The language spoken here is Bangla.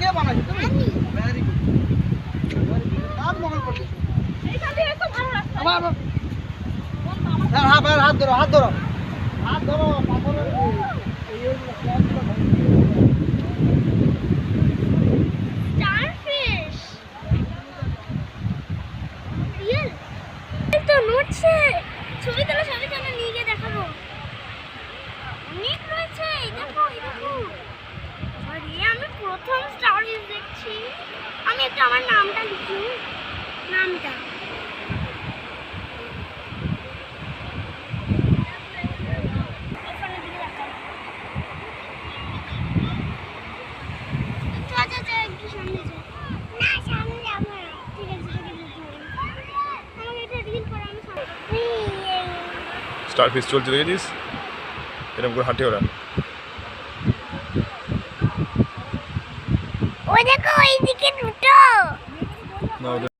কে বানাইছে তুমি? ভেরি গুড করছে হ্যাঁ হাত হাত হাত ধরো হাত ধরো। হাত ধরো পাথরের ছবি তোলা ছবি তোলা রিল করে আমি সামনে স্টার ফিস চলছে দেখেছিস? এরকম করে হাঁটে ওরা ওই দেখো ওইদিকে দুটো।